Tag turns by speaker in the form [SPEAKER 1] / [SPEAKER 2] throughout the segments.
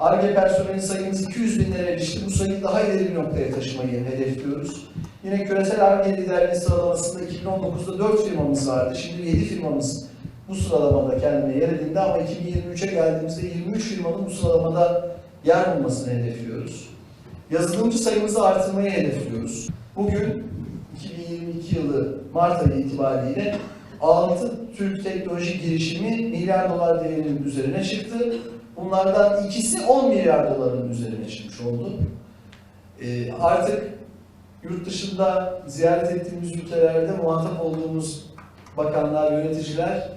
[SPEAKER 1] ARGE personeli sayımız 200 binlere erişti. Bu sayıyı daha ileri bir noktaya taşımayı hedefliyoruz. Yine küresel ARGE liderliği sıralamasında 2019'da 4 firmamız vardı. Şimdi 7 firmamız bu sıralamada kendine yer edindi ama 2023'e geldiğimizde 23 firmanın bu sıralamada yer bulmasını hedefliyoruz. Yazılımcı sayımızı artırmayı hedefliyoruz. Bugün 2022 yılı Mart ayı itibariyle 6 Türk teknoloji girişimi milyar dolar değerinin üzerine çıktı. Bunlardan ikisi 10 milyar doların üzerine çıkmış oldu. Ee, artık yurt dışında ziyaret ettiğimiz ülkelerde muhatap olduğumuz bakanlar, yöneticiler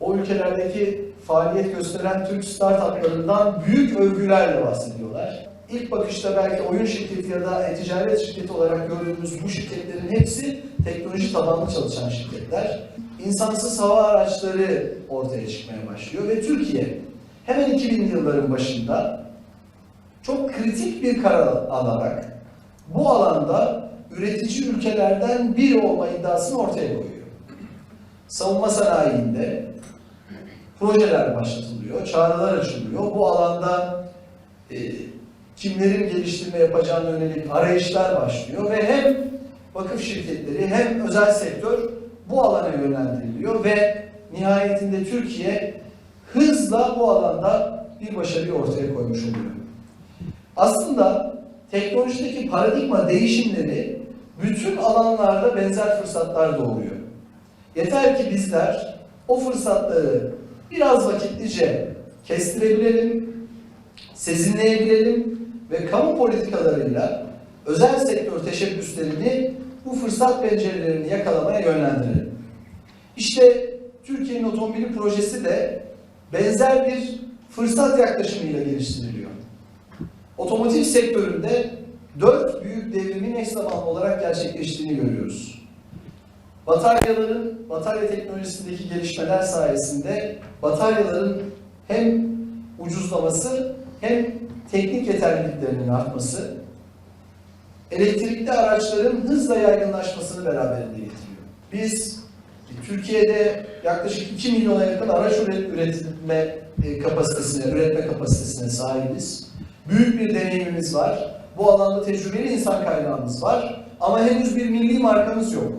[SPEAKER 1] o ülkelerdeki faaliyet gösteren Türk startuplarından büyük övgülerle bahsediyorlar. İlk bakışta belki oyun şirketi ya da e-ticaret şirketi olarak gördüğümüz bu şirketlerin hepsi teknoloji tabanlı çalışan şirketler. İnsansız hava araçları ortaya çıkmaya başlıyor ve Türkiye hemen 2000 yılların başında çok kritik bir karar alarak bu alanda üretici ülkelerden biri olma iddiasını ortaya koyuyor. Savunma sanayinde projeler başlatılıyor, çağrılar açılıyor. Bu alanda e, kimlerin geliştirme yapacağına yönelik arayışlar başlıyor ve hem vakıf şirketleri hem özel sektör bu alana yönlendiriliyor ve nihayetinde Türkiye hızla bu alanda bir başarıyı ortaya koymuş oluyor. Aslında teknolojideki paradigma değişimleri bütün alanlarda benzer fırsatlar doğuruyor. Yeter ki bizler o fırsatları biraz vakitlice kestirebilelim, sezinleyebilelim ve kamu politikalarıyla özel sektör teşebbüslerini bu fırsat pencerelerini yakalamaya yönlendirelim. İşte Türkiye'nin otomobili projesi de benzer bir fırsat yaklaşımıyla geliştiriliyor. Otomotiv sektöründe dört büyük devrimin eş zamanlı olarak gerçekleştiğini görüyoruz. Bataryaların, batarya teknolojisindeki gelişmeler sayesinde bataryaların hem ucuzlaması hem teknik yeterliliklerinin artması, elektrikli araçların hızla yaygınlaşmasını beraberinde getiriyor. Biz Türkiye'de yaklaşık 2 milyona yakın araç üret- üretme e, kapasitesine, üretme kapasitesine sahibiz. Büyük bir deneyimimiz var. Bu alanda tecrübeli insan kaynağımız var. Ama henüz bir milli markamız yok.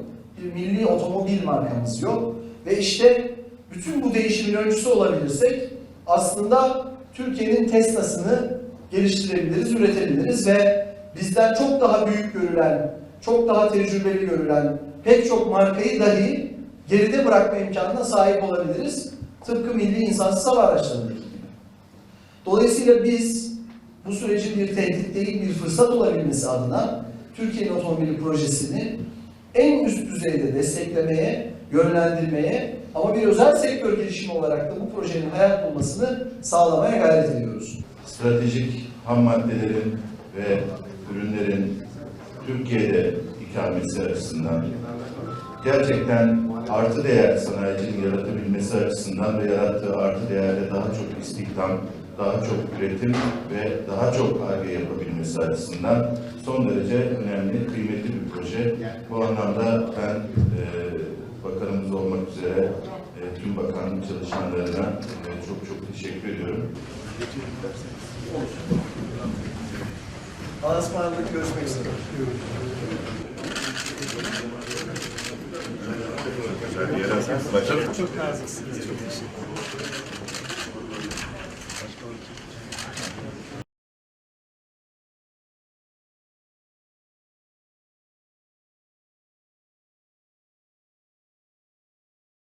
[SPEAKER 1] Bir milli otomobil markamız yok. Ve işte bütün bu değişimin öncüsü olabilirsek aslında Türkiye'nin Tesla'sını geliştirebiliriz, üretebiliriz ve bizden çok daha büyük görülen, çok daha tecrübeli görülen pek çok markayı dahi geride bırakma imkanına sahip olabiliriz. Tıpkı milli insansız hava araçlarındaki gibi. Dolayısıyla biz bu sürecin bir tehdit değil bir fırsat olabilmesi adına Türkiye'nin otomobili projesini en üst düzeyde desteklemeye, yönlendirmeye ama bir özel sektör gelişimi olarak da bu projenin hayat bulmasını sağlamaya gayret ediyoruz.
[SPEAKER 2] stratejik ham maddelerin ve ürünlerin Türkiye'de ikamesi açısından gerçekten artı değer sanayicinin yaratabilmesi açısından ve yarattığı artı değerle daha çok istihdam, daha çok üretim ve daha çok ARGE yapabilmesi açısından son derece önemli, kıymetli bir proje. Bu anlamda ben e, bakanımız olmak üzere e, tüm bakanlık çalışanlarına e, çok çok teşekkür ediyorum.
[SPEAKER 1] Allah'a ısmarladık, görüşmek üzere.
[SPEAKER 3] Çok naziksiniz. Çok teşekkür ederim.